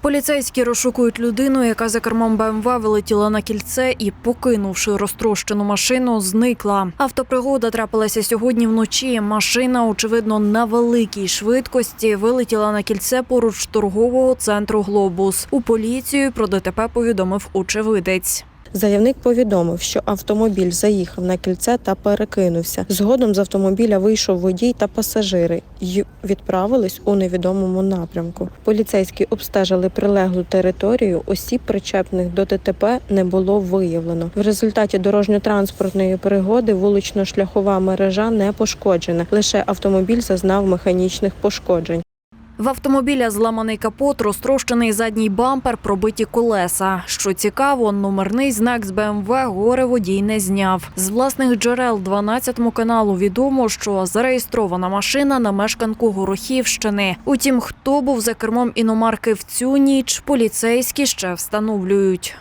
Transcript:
Поліцейські розшукують людину, яка за кермом БМВ вилетіла на кільце і, покинувши розтрощену машину, зникла. Автопригода трапилася сьогодні вночі. Машина, очевидно, на великій швидкості вилетіла на кільце поруч торгового центру Глобус. У поліцію про ДТП повідомив очевидець. Заявник повідомив, що автомобіль заїхав на кільце та перекинувся. Згодом з автомобіля вийшов водій та пасажири й відправились у невідомому напрямку. Поліцейські обстежили прилеглу територію. Осіб, причепних до ДТП, не було виявлено. В результаті дорожньо-транспортної пригоди вулично-шляхова мережа не пошкоджена. Лише автомобіль зазнав механічних пошкоджень. В автомобіля зламаний капот, розтрощений задній бампер, пробиті колеса. Що цікаво, номерний знак з БМВ горе водій не зняв. З власних джерел 12 каналу відомо, що зареєстрована машина на мешканку Горохівщини. Утім, хто був за кермом іномарки в цю ніч, поліцейські ще встановлюють.